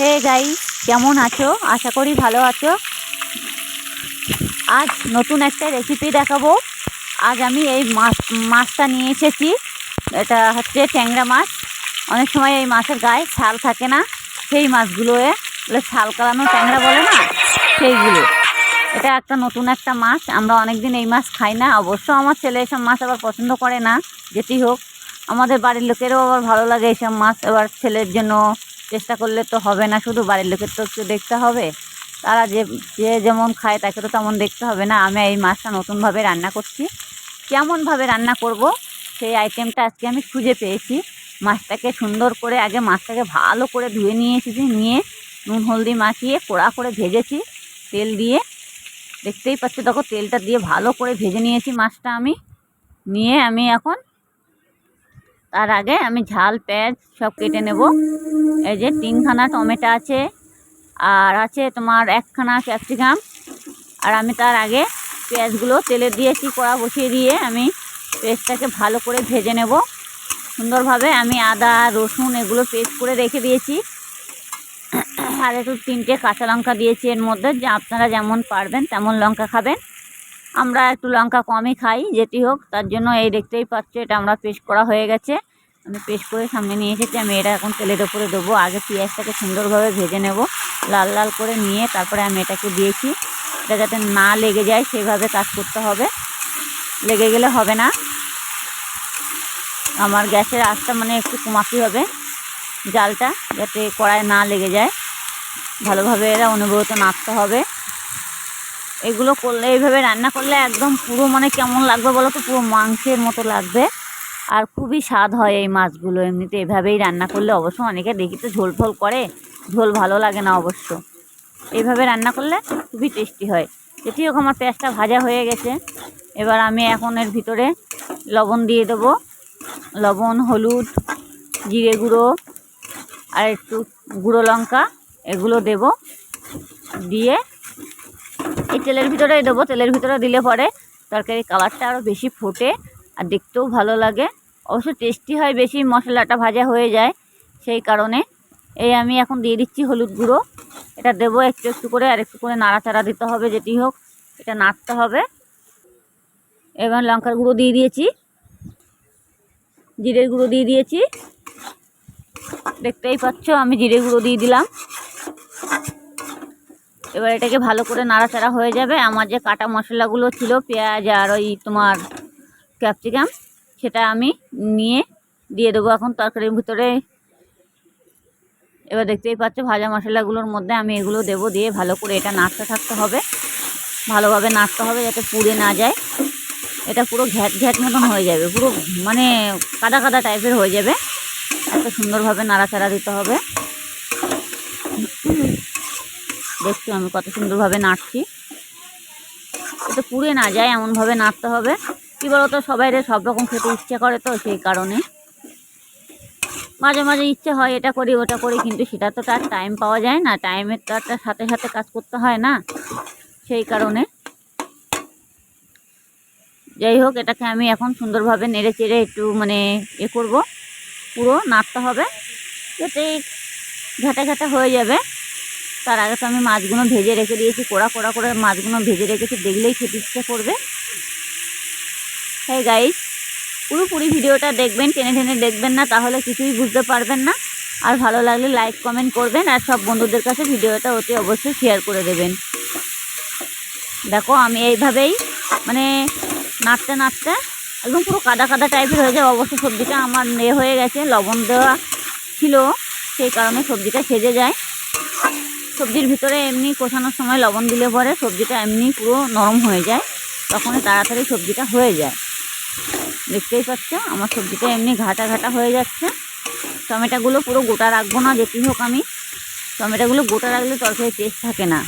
হে গাই কেমন আছো? আশা করি ভালো আছো। আজ নতুন একটা রেসিপি দেখাবো। আজ আমি এই মাছ, মাছটা নিয়ে এসেছি। এটা হচ্ছে ট্যাংরা মাছ। অনেক সময় এই মাছের গায়ে ছাল থাকে না। সেই মাছগুলো এ ছাল কালানো ট্যাংরা বলে না? সেইগুলো। এটা একটা নতুন একটা মাছ। আমরা অনেক দিন এই মাছ খাই না। অবশ্য আমার ছেলে এসব মাছ আবার পছন্দ করে না, যেটি হোক। আমাদের বাড়ির লোকেরও আবার ভালো লাগে এইসব মাছ। এবার ছেলের জন্য চেষ্টা করলে তো হবে না, শুধু বাড়ির লোকের তো একটু দেখতে হবে। তারা যে যে যেমন খায় তাকে তো তেমন দেখতে হবে না। আমি এই মাছটা নতুনভাবে রান্না করছি। কেমনভাবে রান্না করব সেই আইটেমটা আজকে আমি খুঁজে পেয়েছি। মাছটাকে সুন্দর করে আগে মাছটাকে ভালো করে ধুয়ে নিয়ে এসেছি, নিয়ে নুন, হলদি মাখিয়ে কড়া করে ভেজেছি, তেল দিয়ে। দেখতেই পাচ্ছি, দেখো তেলটা দিয়ে ভালো করে ভেজে নিয়েছি মাছটা আমি। নিয়ে আমি এখন তার আগে আমি ঝাল, পেঁয়াজ সব কেটে নেব। এই যে তিনখানা টমেটো আছে, আর আছে তোমার একখানা ক্যাপসিকাম। আর আমি তার আগে পেঁয়াজগুলো তেলে দিয়েছি কড়া বসিয়ে দিয়ে আমি পেঁয়াজটাকে ভালো করে ভেজে নেব। সুন্দরভাবে আমি আদা, রসুন এগুলো পেস্ট করে রেখে দিয়েছি। আর একটু তিনটে কাঁচা লঙ্কা দিয়েছি এর মধ্যে। যে আপনারা যেমন পারবেন তেমন লঙ্কা খাবেন। আমরা একটু লঙ্কা কমই খাই, যেটি হোক, তার জন্য এই দেখতেই পাচ্ছ, এটা আমরা পেস্ট করা হয়ে গেছে। আমি পেস্ট করে সামনে নিয়ে এসেছি, আমি এটা এখন তেলের ওপরে দেবো। আগে পেঁয়াজটাকে সুন্দরভাবে ভেজে নেব, লাল লাল করে নিয়ে তারপরে আমি এটাকে দিয়েছি। এটা যাতে না লেগে যায়, সেভাবে কাজ করতে হবে। লেগে গেলে হবে না। আমার গ্যাসের আঁচটা মানে একটু কমাতে হবে, জালটা, যাতে কড়ায় না লেগে যায়। ভালোভাবে এরা অনুব্রত নাড়তে হবে। এগুলো করলে, এইভাবে রান্না করলে একদম পুরো মানে কেমন লাগবে বলো তো? পুরো মাংসের মতো লাগবে। আর খুবই স্বাদ হয় এই মাছগুলো। এমনিতে এভাবেই রান্না করলে অবশ্য অনেকে দেখি তো ঝোল ফোল করে। ঝোল ভালো লাগে না অবশ্য। এইভাবে রান্না করলে খুবই টেস্টি হয়। যেটি হোক আমার পেঁয়াজটা ভাজা হয়ে গেছে। এবার আমি এখন এর ভিতরে লবণ দিয়ে দেবো। লবণ, হলুদ, জিরে গুঁড়ো আর একটু গুঁড়ো লঙ্কা এগুলো দেব। দিয়ে এই তেলের ভিতরেই দেবো, তেলের ভিতরে দিলে পরে তরকারির কালারটা আরও বেশি ফোটে আর দেখতেও ভালো লাগে। অবশ্য টেস্টি হয়, বেশি মশলাটা ভাজা হয়ে যায়, সেই কারণে। এই আমি এখন দিয়ে দিচ্ছি হলুদ গুঁড়ো। এটা দেবো একটু একটু করে, আর একটু করে নাড়াচাড়া দিতে হবে, যেটি হোক, এটা নাড়তে হবে। এবার লঙ্কার গুঁড়ো দিয়ে দিয়েছি। জিরের গুঁড়ো দিয়ে দিয়েছি। দেখতেই পাচ্ছ, আমি জিরে গুঁড়ো দিয়ে দিলাম। এবার এটাকে ভালো করে নাড়াচাড়া হয়ে যাবে। আমার যে কাটা মশলাগুলো ছিল, পেঁয়াজ আর ওই তোমার ক্যাপসিকাম সেটা আমি নিয়ে দিয়ে দেবো এখন তরকারির ভিতরে। এবার দেখতেই পাচ্ছ, ভাজা মশলাগুলোর মধ্যে আমি এগুলো দেবো দিয়ে ভালো করে এটা নাড়তে থাকতে হবে। ভালোভাবে নাড়তে হবে যাতে পুড়ে না যায়। এটা পুরো ঘ্যাট ঘ্যাট মতন হয়ে যাবে, পুরো মানে কাদা কাদা টাইপের হয়ে যাবে। এত সুন্দরভাবে নাড়াচাড়া দিতে হবে। দেখছি আমি কত সুন্দরভাবে নাড়ছি এটা পুড়ে না যায়, এমনভাবে নাড়তে হবে। কী বলতো সবাই রে সব রকম খেতে ইচ্ছে করে তো সেই কারণে। মাঝে মাঝে ইচ্ছে হয়, এটা করি, ওটা করি, কিন্তু সেটা তো তার টাইম পাওয়া যায় না। টাইমের তো একটা সাথে সাথে কাজ করতে হয় না, সেই কারণে। যাই হোক, এটাকে আমি এখন সুন্দরভাবে নেড়ে চেড়ে একটু মানে এ করব। পুরো নাড়তে হবে, যাতে ঘাটা ঘাটা হয়ে যাবে। তার আগে তো আমি মাছগুলো ভেজে রেখে দিয়েছি, কোড়া কোড়া করে মাছগুলো ভেজে রেখেছি, দেখলেই খেতে ইচ্ছে করবে। হ্যাঁ গাইস পুরোপুরি ভিডিওটা দেখবেন, টেনে টেনে দেখবেন না, তাহলে কিছুই বুঝতে পারবেন না। আর ভালো লাগলে লাইক কমেন্ট করবেন, আর সব বন্ধুদের কাছে ভিডিওটা অতি অবশ্যই শেয়ার করে দেবেন। দেখো, আমি এইভাবেই মানে নাড়তে নাড়তে একদম পুরো কাদা কাদা টাইপের হয়ে যায়। অবশ্য সবজিটা আমার নে হয়ে গেছে, লবণ দেওয়া ছিল, সেই কারণে সবজিটা সেজে যায়। সবজির ভিতরে এমনি কষানোর সময় লবণ দিলে পরে সবজিটা এমনি পুরো নরম হয়ে যায়, তখনই তাড়াতাড়ি সবজিটা হয়ে যায়। দেখতেই পাচ্ছ, আমার সবজিটা এমনি ঘাটা ঘাটা হয়ে যাচ্ছে। টমেটোগুলো পুরো গোটা রাখব না, যেটি হোক আমি। টমেটোগুলো গোটা রাখলে তরকারি টেস্ট থাকে না।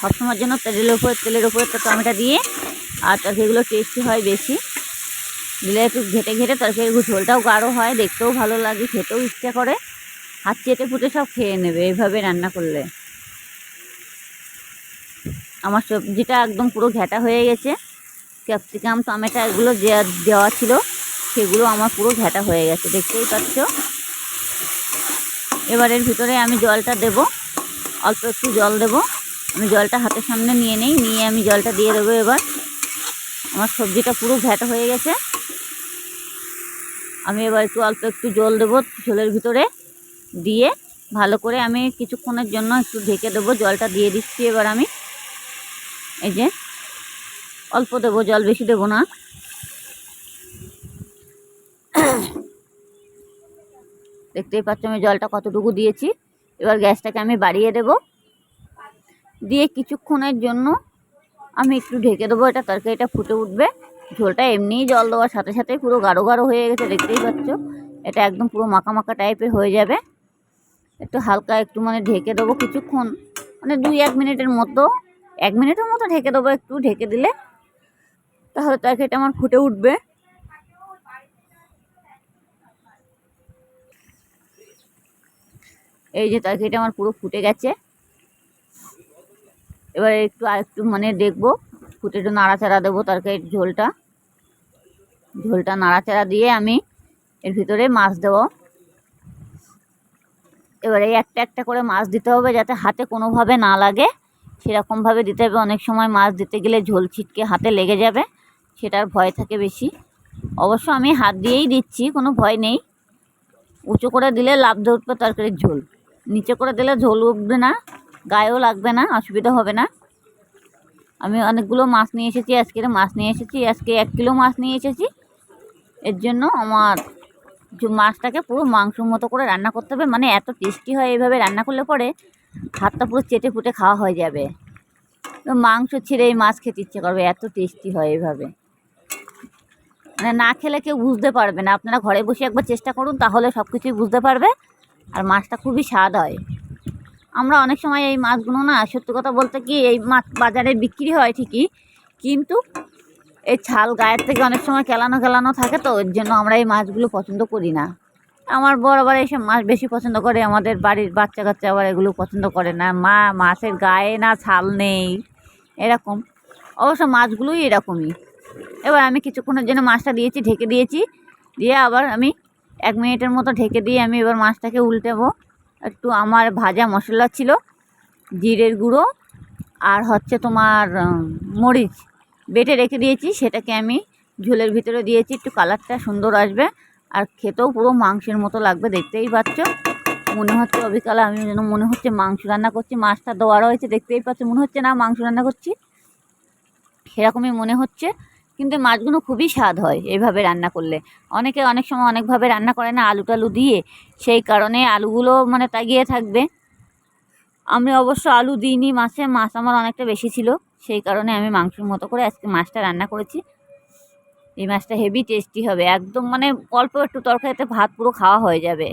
সবসময়ের জন্য তেলের উপরে তেলের উপরে তো টমেটো দিয়ে, আর তরকারিগুলো টেস্টি হয় বেশি। দিলে একটু ঘেটে ঘেটে তরকারির ঝোলটাও গাঢ় হয়, দেখতেও ভালো লাগে, খেতেও ইচ্ছা করে। হাত চেটে ফুটে সব খেয়ে নেবে এইভাবে রান্না করলে। আমার সবজিটা একদম পুরো ঘেটা হয়ে গেছে, ক্যাপসিকাম, টমেটো, এগুলো যে দেওয়া ছিল, সেগুলো আমার পুরো ঘেটা হয়ে গেছে, দেখতেই পাচ্ছ? এবার এর ভিতরে আমি জলটা দেব, অল্প একটু জল দেব। আমি জলটা হাতের সামনে নিয়ে নেই, নিয়ে আমি জলটা দিয়ে দেবো এবার। আমার সবজিটা পুরো ঘ্যাট হয়ে গেছে। আমি এবার একটু অল্প একটু জল দেবো ঝোলের ভিতরে। দিয়ে ভালো করে আমি কিছুক্ষণের জন্য একটু ঢেকে দেবো, জলটা দিয়ে দিচ্ছি এবার আমি। এই যে, অল্প দেবো, জল বেশি দেবো না। দেখতেই পাচ্ছ আমি জলটা কতটুকু দিয়েছি। এবার গ্যাসটাকে আমি বাড়িয়ে দেব। দিয়ে কিছুক্ষণের জন্য আমি একটু ঢেকে দেবো, এটা তরকারিটা ফুটে উঠবে। ঝোলটা এমনিই জল দেওয়ার সাথে সাথেই পুরো গাঢ় গাঢ় হয়ে গেছে, দেখতেই পাচ্ছ। এটা একদম পুরো মাখা মাখা টাইপের হয়ে যাবে। একটু হালকা একটু মানে ঢেকে দেবো কিছুক্ষণ মানে দুই এক মিনিটের মতো, এক মিনিটের মতো ঢেকে দেবো একটু, ঢেকে দিলে তাহলে তরকারিটা আমার ফুটে উঠবে। এই যে তরকারিটা আমার পুরো ফুটে গেছে। এবার একটু আর একটু মানে দেখব, ফুটে একটু নাড়াচাড়া দেবো তরকারির ঝোলটা। ঝোলটা নাড়াচাড়া দিয়ে আমি এর ভিতরে মাছ দেবো। এবারে একটা একটা করে মাছ দিতে হবে যাতে হাতে কোনোভাবে না লাগে। সেরকমভাবে দিতে হবে। অনেক সময় মাছ দিতে গেলে ঝোল ছিটকে হাতে লেগে যাবে, সেটার ভয় থাকে বেশি। অবশ্য আমি হাত দিয়েই দিচ্ছি, কোনো ভয় নেই। উঁচু করে দিলে লাভ উঠবে তরকারির ঝোল। নিচে করে দিলে ঝোল উঠবে না, গায়েও লাগবে না, অসুবিধা হবে না। আমি অনেকগুলো মাছ নিয়ে এসেছি, আজকের মাছ নিয়ে এসেছি, আজকে এক কিলো মাছ নিয়ে এসেছি। এর জন্য আমার মাছটাকে পুরো মাংসর মতো করে রান্না করতে হবে। মানে এত টেস্টি হয় এইভাবে রান্না করলে পরে হাতটা পুরো চেটে ফুটে খাওয়া হয়ে যাবে। মাংস ছেড়ে এই মাছ খেতে ইচ্ছে করবে, এত টেস্টি হয় এইভাবে মানে না খেলে কেউ বুঝতে পারবে না। আপনারা ঘরে বসে একবার চেষ্টা করুন, তাহলে সব কিছুই বুঝতে পারবে। আর মাছটা খুবই স্বাদ হয়। আমরা অনেক সময় এই মাছগুলো না, সত্যি কথা বলতে কি, এই মাছ বাজারে বিক্রি হয় ঠিকই, কিন্তু এই ছাল গায়ের থেকে অনেক সময় কেলানো কেলানো থাকে তো এর জন্য আমরা এই মাছগুলো পছন্দ করি না। আমার বড় আবার এইসব মাছ বেশি পছন্দ করে, আমাদের বাড়ির বাচ্চা কাচ্চা আবার এগুলো পছন্দ করে না। মা, মাছের গায়ে না ছাল নেই, এরকম। অবশ্য মাছগুলোই এরকমই। এবার আমি কিছুক্ষণের জন্য মাছটা দিয়েছি, ঢেকে দিয়েছি। দিয়ে আবার আমি এক মিনিটের মতো ঢেকে দিয়ে আমি এবার মাছটাকে উল্টেবো। একটু আমার ভাজা মশলা ছিল, জিরের গুঁড়ো আর হচ্ছে তোমার মরিচ। বেটে রেখে দিয়েছি, সেটাকে আমি ঝোলের ভিতরে দিয়েছি, একটু কালারটা সুন্দর আসবে। আর খেতেও পুরো মাংসের মতো লাগবে, দেখতেই পাচ্ছ। মনে হচ্ছে অবিকালে আমি যেন মনে হচ্ছে মাংস রান্না করছি। মাছটা দেওয়া রয়েছে, দেখতেই পাচ্ছ, মনে হচ্ছে না মাংস রান্না করছি। সেরকমই মনে হচ্ছে, কিন্তু মাছগুলো খুবই স্বাদ হয় এইভাবে রান্না করলে। অনেকে অনেক সময় অনেকভাবে রান্না করে না আলু টালু দিয়ে, সেই কারণে আলুগুলো মানে তাগিয়ে থাকবে। আমি অবশ্য আলু দিইনি মাছে, মাছ আমার অনেকটা বেশি ছিল। সেই কারণে আমি মাংসের মতো করে আজকে মাছটা রান্না করেছি। এই মাছটা হেভি টেস্টি হবে। একদম মানে অল্প একটু তরকারিতে ভাত পুরো খাওয়া হয়ে যাবে।